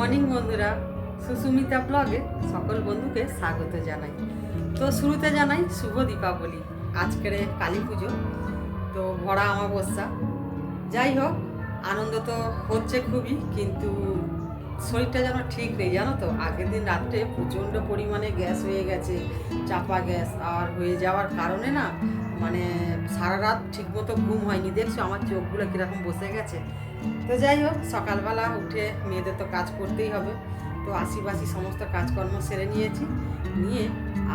Morning বন্ধুরা, সুস্মিতা ব্লগে সকল বন্ধুকে স্বাগত জানাই। তো শুরুতে জানাই শুভ দীপাবলি, আজকের কালী পুজো, তো ভরা অমাবস্যা। যাই হোক, আনন্দ তো হচ্ছে খুবই, কিন্তু শরীরটা যেন ঠিক নেই, জানো তো? আগের দিন রাত্রে প্রচণ্ড পরিমাণে গ্যাস হয়ে গেছে, চাপা গ্যাস, আর হয়ে যাওয়ার কারণে না মানে সারা রাত ঠিকমতো ঘুম হয়নি। দেখছ আমার চোখগুলো কীরকম বসে গেছে। তো যাই হোক, সকালবেলা উঠে মেয়েদের তো কাজ করতেই হবে। তো আশিবাসি সমস্ত কাজকর্ম সেরে নিয়েছি, নিয়ে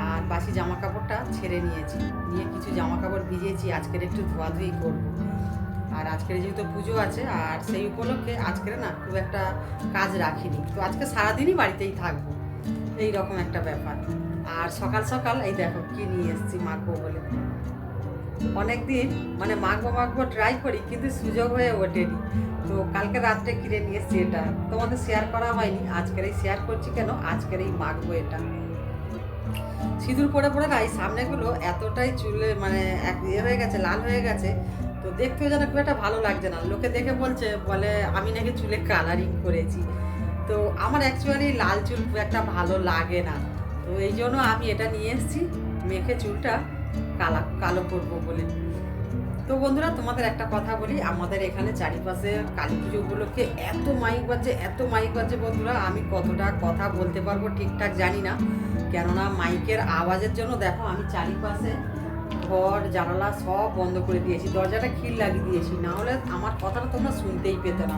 আর বাসি জামা কাপড়টা ছেড়ে নিয়েছি। নিয়ে কিছু জামা কাপড় ভিজিয়েছি, আজকের একটু ধোয়াধুয়ি করব। আর আজকের যেহেতু পুজো আছে, আর সেই উপলক্ষে আজকের না খুব একটা কাজ রাখিনি। তো আজকে সারাদিনই বাড়িতেই থাকব এই রকম একটা ব্যাপার। আর সকাল সকাল, এই দেখো কি নিয়ে এসেছি মাখবো বলে। অনেকদিন মানে মাখবো মাখবো ট্রাই করি, কিন্তু সুযোগ হয়ে ওঠেনি। তো কালকে রাত্রে কিনে নিয়ে এসেছি এটা। তোমাদের শেয়ার করা হয়নি, আজকের এই শেয়ার করছি কেন? আজকের এই মাখবো এটা। সিঁদুর পরে পরে না এই সামনেগুলো এতটাই চুলে মানে এক ইয়ে হয়ে গেছে, লাল হয়ে গেছে, তো দেখতেও যেন খুব একটা ভালো লাগছে না। লোকে দেখে বলছে, বলে, আমি নাকি চুলে কালারিং করেছি। তো আমার অ্যাকচুয়ালি লাল চুল খুব একটা ভালো লাগে না। তো এই জন্য আমি এটা নিয়ে এসেছি, মেখে চুলটা। কালা, কালো করব বলে। তো বন্ধুরা, তোমাদের একটা কথা বলি, আমাদের এখানে চারিপাশে কালী পুজো উপলক্ষে এত মাইক বাজছে, এত মাইক বাজছে বন্ধুরা, আমি কতটা কথা বলতে পারব ঠিকঠাক জানি না। কেননা মাইকের আওয়াজের জন্য দেখো, আমি চারিপাশে ঘর, জানালা সব বন্ধ করে দিয়েছি, দরজাটা খিল লাগিয়ে দিয়েছি, না হলে আমার কথাটা তোমরা শুনতেই পেতে না।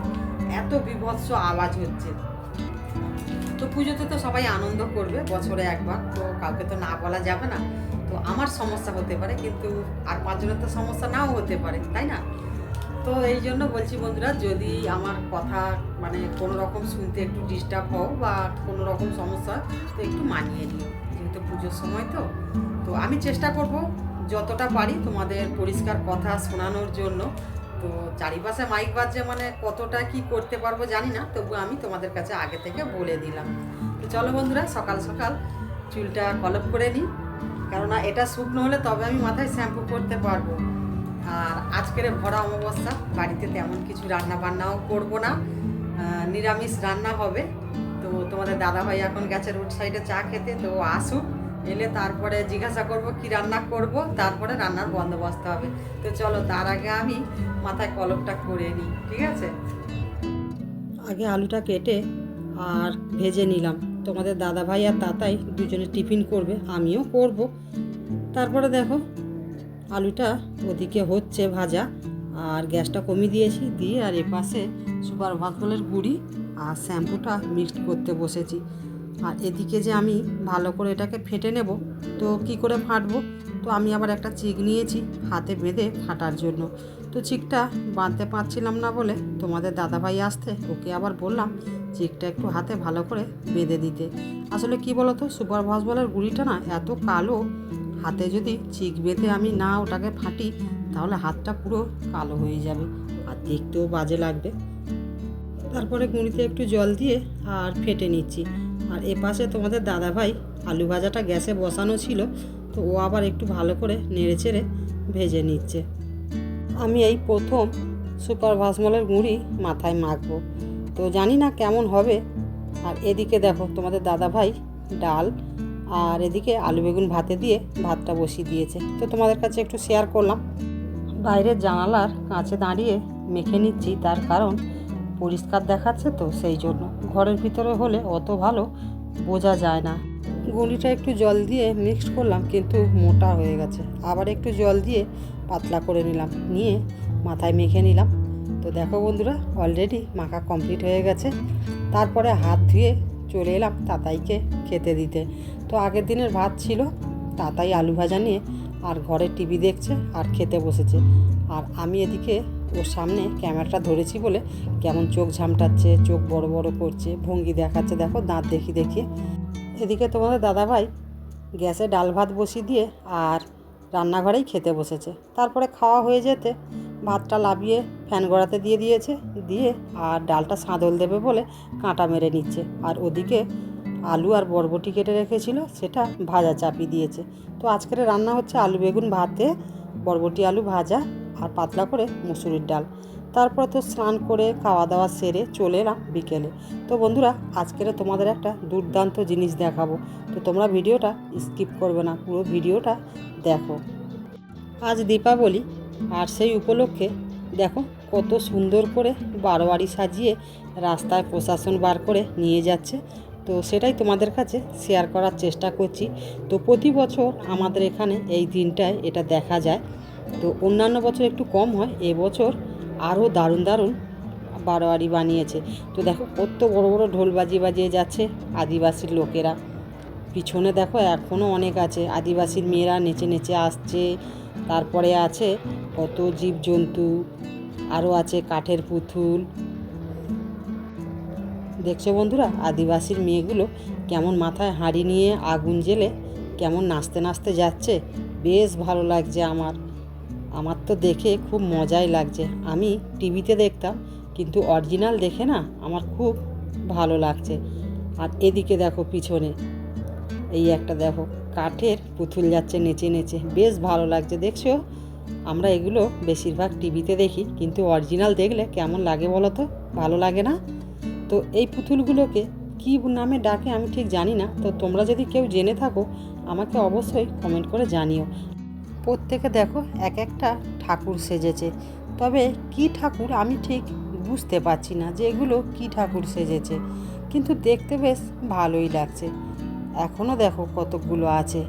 এত বিভৎস আওয়াজ হচ্ছে। তো পুজোতে তো সবাই আনন্দ করবে বছরে একবার, তো কাউকে তো না বলা যাবে না। তো আমার সমস্যা হতে পারে, কিন্তু আর পাঁচজনের তো সমস্যা নাও হতে পারে, তাই না? তো এই জন্য বলছি বন্ধুরা, যদি আমার কথা মানে কোনো রকম শুনতে একটু ডিস্টার্ব হও বা কোনো রকম সমস্যা, তো একটু মানিয়ে নিও, যেহেতু পুজোর সময় তো। তো আমি চেষ্টা করব যতটা পারি তোমাদের পরিষ্কার কথা শোনানোর জন্য। তো চারিপাশে মাইক বাজছে মানে কতটা কি করতে পারব জানি না, তবু আমি তোমাদের কাছে আগে থেকে বলে দিলাম। তো চলো বন্ধুরা, সকাল সকাল চুলটা কলপ করে নিই। কেননা এটা শুকনো হলে তবে আমি মাথায় শ্যাম্পু করতে পারব। আর আজকের ভরা অমাবস্যা, বাড়িতে তেমন কিছু রান্না বান্নাও করব না। নিরামিষ রান্না হবে। তো তোমাদের দাদাভাই এখন গেছে রোড সাইডে চা খেতে, তো আসুক, এলে তারপরে জিজ্ঞাসা করব কি রান্না করব, তারপরে রান্নার বন্দোবস্ত হবে। তো চলো, তার আগে আমি মাথায় কলপটা করে নিই, ঠিক আছে? আগে আলুটা কেটে আর ভেজে নিলাম। তোমাদের দাদা ভাই আর তাতাই দুজনে টিফিন করবে, আমিও করব। তারপরে দেখো, আলুটা ওদিকে হচ্ছে ভাজা, আর গ্যাসটা কমিয়ে দিয়েছি, দিয়ে আর এপাশে সুপার ভাতগুলের গুঁড়ি আর শ্যাম্পুটা মিক্সড করতে বসেছি। আর এদিকে যে আমি ভালো করে এটাকে ফেটে নেব, তো কি করে ফাটবো? তো আমি আবার একটা চিক নিয়েছি হাতে বেঁধে ফাটার জন্য। তো চিকটা বাঁধতে পারছিলাম না বলে তোমাদের দাদাভাই আসতে, ওকে আবার বললাম চিকটা একটু হাতে ভালো করে বেঁধে দিতে। আসলে কি বলতো, সুপার ভাসবলের গুঁড়িটা না এত কালো, হাতে যদি চিক বেঁধে আমি না ওটাকে ফাটি, তাহলে হাতটা পুরো কালো হয়ে যাবে আর দেখতেও বাজে লাগবে। তারপরে গুঁড়িতে একটু জল দিয়ে আর ফেটে নিচ্ছি। আর এ পাশে তোমাদের দাদাভাই আলু ভাজাটা গ্যাসে বসানো ছিল, তো ও আবার একটু ভালো করে নেড়ে চেড়ে ভেজে নিচ্ছে। আমি এই প্রথম সুপার ভাসমলের গুঁড়ি মাথায় মাখবো। তো জানি না কেমন হবে। আর এদিকে দেখো তোমাদের দাদাভাই ডাল, আর এদিকে আলু বেগুন ভাতে দিয়ে ভাতটা বসিয়ে দিয়েছে। তো তোমাদের কাছে একটু শেয়ার করলাম। বাইরের জানালার কাছে দাঁড়িয়ে মেখে নিচ্ছি, তার কারণ পরিষ্কার দেখাচ্ছে তো সেই জন্য। ঘরের ভিতরে হলে অত ভালো বোঝা যায় না। গুঁড়িটা একটু জল দিয়ে মিক্সড করলাম, কিন্তু মোটা হয়ে গেছে। আবার একটু জল দিয়ে পাতলা করে নিলাম, নিয়ে মাথায় মেখে নিলাম। তো দেখো বন্ধুরা অলরেডি মাখা কমপ্লিট হয়ে গেছে। তারপরে হাত ধুয়ে চলে এলাম তাতাইকে খেতে দিতে। তো আগের দিনের ভাত ছিল তাতাই আলু ভাজা নিয়ে, আর ঘরে টিভি দেখছে আর খেতে বসেছে। আর আমি এদিকে ওর সামনে ক্যামেরাটা ধরেছি বলে কেমন চোখ ঝামটাচ্ছে, চোখ বড় বড় করছে, ভঙ্গি দেখাচ্ছে। দেখো দাঁত দেখি দেখি। এদিকে তোমাদের দাদাভাই গ্যাসে ডাল ভাত বসিয়ে দিয়ে আর রান্নাঘরেই খেতে বসেছে। তারপরে খাওয়া হয়ে যেতে ভাতটা লাবিয়ে ফ্যান গড়াতে দিয়ে দিয়েছে, দিয়ে আর ডালটা সাঁদল দেবে বলে কাঁটা মেরে নিচ্ছে। আর ওদিকে আলু আর বরবটি কেটে রেখেছিল, সেটা ভাজা চাপিয়ে দিয়েছে। তো আজকের রান্না হচ্ছে আলু বেগুন ভাতে, বরবটি আলু ভাজা আর পাতলা করে মুসুরির ডাল। তারপর তো স্নান করে খাওয়া দাওয়া সেরে চলে এলাম বিকেলে। তো বন্ধুরা, আজকের তোমাদের একটা দুর্দান্ত জিনিস দেখাবো। তো তোমরা ভিডিওটা স্কিপ করবে না, পুরো ভিডিওটা দেখো। আজ দীপাবলি আর সেই উপলক্ষে দেখো কত সুন্দর করে বারোয়ারি সাজিয়ে রাস্তায় প্রশাসন বার করে নিয়ে যাচ্ছে। তো সেটাই তোমাদের কাছে শেয়ার করার চেষ্টা করছি। তো প্রতি বছর আমাদের এখানে এই দিনটায় এটা দেখা যায়। তো অন্যান্য বছর একটু কম হয় এবছর আরও দারুণ দারুণ বারোয়ারি বানিয়েছে। তো দেখো কত বড় বড় ঢোল বাজিয়ে বাজিয়ে যাচ্ছে আদিবাসীর লোকেরা। পিছনে দেখো এখনও অনেক আছে, আদিবাসীর মেয়েরা নেচে নেচে আসছে তারপরে আছে কত জীবজন্তু আরও আছে কাঠের পুতুল। দেখছ বন্ধুরা, আদিবাসীর মেয়েগুলো কেমন মাথায় হাঁড়ি নিয়ে আগুন জেলে, কেমন নাচতে নাচতে যাচ্ছে, বেশ ভালো লাগছে আমার। আমার তো দেখে খুব মজাই লাগছে। আমি টিভিতে দেখতাম, কিন্তু অরিজিনাল দেখে না আমার খুব ভালো লাগছে। আর এদিকে দেখো পিছনে, এই একটা দেখো। কাঠের পুতুল যাচ্ছে নেচে নেচে। বেশ ভালো লাগছে, দেখছ? আমরা এগুলো বেশিরভাগ টিভিতে দেখি, কিন্তু অরিজিনাল দেখলে কেমন লাগে বলো তো? ভালো লাগে না? তো এই পুতুলগুলোকে কী নামে ডাকে আমি ঠিক জানি না, তো তোমরা যদি কেউ জেনে থাকো, আমাকে অবশ্যই কমেন্ট করে জানিও। প্রত্যেকে দেখো, এক একটা ঠাকুর সেজেছে। তবে কি ঠাকুর আমি ঠিক বুঝতে পারছি না যে এগুলো কী ঠাকুর সেজেছে, কিন্তু দেখতে বেশ ভালোই লাগছে। এখনও দেখো কতকগুলো আছে।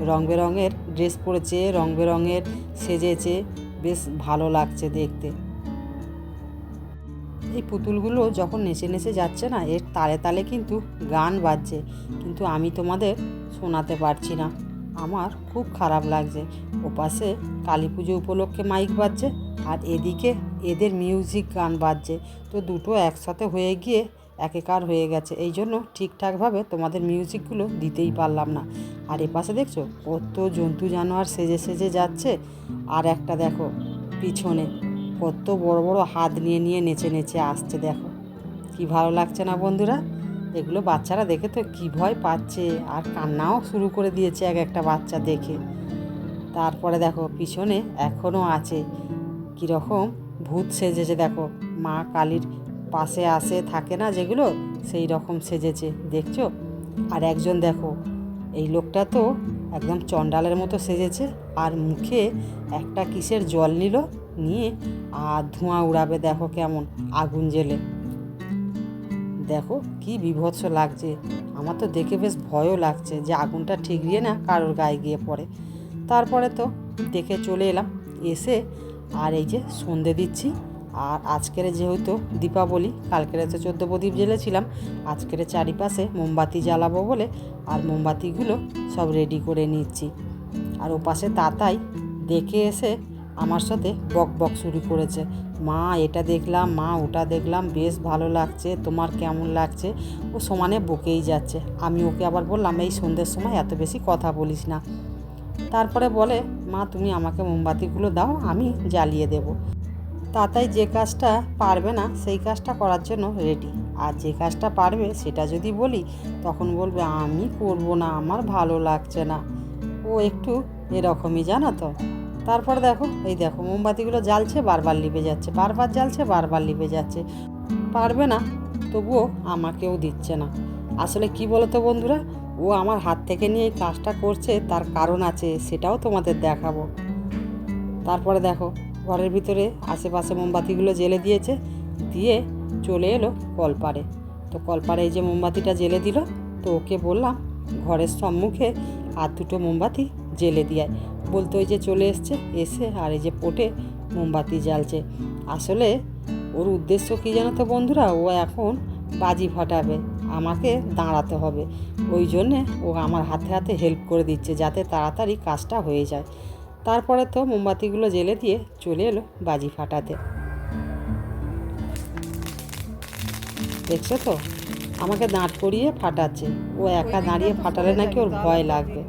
রং বেরঙের ড্রেস পরেছে, রং বেরঙের সেজেছে, বেশ ভালো লাগছে দেখতে। এই পুতুলগুলো যখন নেচে নেচে যাচ্ছে না, এর তালে তালে কিন্তু গান বাজছে। কিন্তু আমি তোমাদের শোনাতে পারছি না। আমার খুব খারাপ লাগছে। ওপাশে কালী পুজো উপলক্ষে মাইক বাজছে আর এদিকে এদের মিউজিক গান বাজছে। তো দুটো একসাথে হয়ে গিয়ে একেকার হয়ে গেছে। এই জন্য ঠিকঠাকভাবে তোমাদের মিউজিকগুলো দিতেই পারলাম না। আর এপাশে দেখছ, কত জন্তু জানোয়ার সেজে সেজে যাচ্ছে। আর একটা দেখো, পিছনে কত বড় বড় হাত নিয়ে নিয়ে নেচে নেচে আসছে, দেখো। কি ভালো লাগছে না বন্ধুরা? এগুলো বাচ্চারা দেখে তো কী ভয় পাচ্ছে। আর কান্নাও শুরু করে দিয়েছে এক একটা বাচ্চা দেখে। তারপরে দেখো, পিছনে এখনও আছে। কীরকম ভূত সেজেছে, দেখো। মা কালীর পাশে আসে, থাকে না যেগুলো, সেই রকম সেজেছে, দেখছ? আর একজন দেখো, এই লোকটা তো একদম চণ্ডালের মতো সেজেছে, আর মুখে একটা কিসের জল নিল, নিয়ে, আর ধোঁয়া উড়াবে, দেখো কেমন, আগুন জেলে। দেখো, কি বিভৎস লাগছে, আমার তো দেখে বেশ ভয়ও লাগছে যে আগুনটা ঠিকরিয়ে না কারোর গায়ে গিয়ে পড়ে। তারপরে তো দেখে চলে এলাম, এসে, আর এই যে সন্ধে দিচ্ছি আর আজকের যেহেতু দীপাবলি, কালকের তো চোদ্দ প্রদীপ জ্বেলেছিলাম আজকের চারিপাশে মোমবাতি জ্বালাবো বলে আর মোমবাতিগুলো সব রেডি করে নিচ্ছি। আর ওপাশে তাতাই দেখে এসে আমার সাথে বক বক শুরু করেছে। মা, এটা দেখলাম, মা, ওটা দেখলাম, বেশ ভালো লাগছে, তোমার কেমন লাগছে? ও সমানে বকেই যাচ্ছে। আমি ওকে আবার বললাম, এই সন্ধ্যের সময় এত বেশি কথা বলিস না। তারপরে বলে, মা, তুমি আমাকে মোমবাতিগুলো দাও, আমি জ্বালিয়ে দেবো। তাতাই যে কাজটা পারবে না, সেই কাজটা করার জন্য রেডি আর যে কাজটা পারবে, সেটা যদি বলি, তখন বলবে, আমি করব না, আমার ভালো লাগছে না। ও একটু এরকমই, জানো তো? তারপর দেখো, এই দেখো, মোমবাতিগুলো জ্বালছে, বারবার লিপে যাচ্ছে, বারবার জ্বালছে, বারবার লিপে যাচ্ছে। পারবে না, তবুও আমাকেও দিচ্ছে না। আসলে কি বলো তো বন্ধুরা? ও আমার হাত থেকে নিয়ে এই কাজটা করছে, তার কারণ আছে, সেটাও তোমাদের দেখাবো। তারপরে দেখো ঘরের ভিতরে আশেপাশে মোমবাতিগুলো জেলে দিয়েছে, দিয়ে চলে এলো কলপারে। তো কলপারে এই যে মোমবাতিটা জেলে দিল, তো ওকে বললাম, ঘরের সম্মুখে আর দুটো মোমবাতি জেলে দিয়ে বলতো ওই যে চলে এসছে, এসে আর এই যে পোটে মোমবাতি জ্বালছে। আসলে ওর উদ্দেশ্য কী জানো তো বন্ধুরা? ও এখন বাজি ফাটাবে, আমাকে দাঁড়াতে হবে। ওই জন্যে ও আমার হাতে হাতে হেল্প করে দিচ্ছে, যাতে তাড়াতাড়ি কাজটা হয়ে যায়। তারপরে তো মোমবাতিগুলো জেলে দিয়ে চলে এলো বাজি ফাটাতে। দেখছ তো? আমাকে দাঁড় করিয়ে ফাটাচ্ছে। ও একা দাঁড়িয়ে ফাটালে নাকি ওর ভয় লাগবে।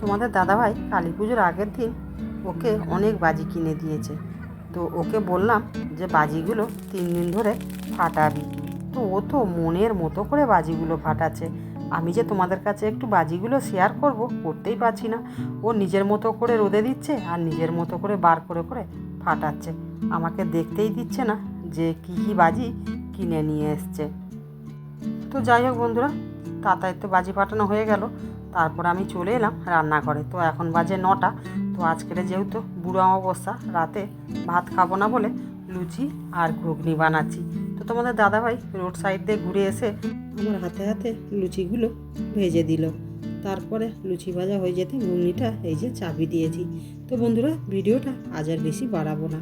তোমাদের দাদাভাই কালী পুজোর আগের দিন ওকে অনেক বাজি কিনে দিয়েছে। তো ওকে বললাম যে বাজিগুলো তিন দিন ধরে ফাটাবি। তো ও তো মনের মতো করে বাজিগুলো ফাটাচ্ছে। আমি যে তোমাদের কাছে একটু বাজিগুলো শেয়ার করব, করতেই পারছি না। ও নিজের মতো করে রোদে দিচ্ছে আর নিজের মতো করে বার করে করে ফাটাচ্ছে। আমাকে দেখতেই দিচ্ছে না যে কী কী বাজি কিনে নিয়ে এসছে। তো যাই হোক বন্ধুরা তাতায় তো বাজি ফাটানো হয়ে গেল। তারপর আমি চলে এলাম রান্নাঘরে। তো এখন বাজে নটা। তো আজকের যেহেতু বুড়ো অমাবস্যা, রাতে ভাত খাব না বলে লুচি আর ঘুগনি বানাচ্ছি। তোমাদের দাদাভাই রোড সাইড দিয়ে ঘুরে এসে আমার হাতে হাতে লুচিগুলো ভেজে দিল। তারপরে লুচি ভাজা হয়ে যেতে ঘুগনিটা এই যে চাবি দিয়েছি। তো বন্ধুরা, ভিডিওটা আজ আর বেশি বাড়াবো না।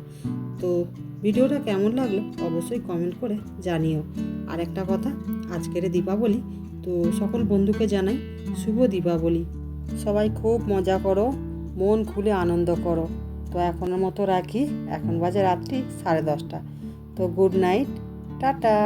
তো ভিডিওটা কেমন লাগল অবশ্যই কমেন্ট করে জানিও। আর একটা কথা, আজকের দীপাবলি, তো সকল বন্ধুকে জানাই শুভ দীপাবলি। সবাই খুব মজা করো, মন খুলে আনন্দ করো। তো এখনের মতো রাখি, এখন বাজে রাত্রি সাড়ে দশটা। তো গুড নাইট টাটা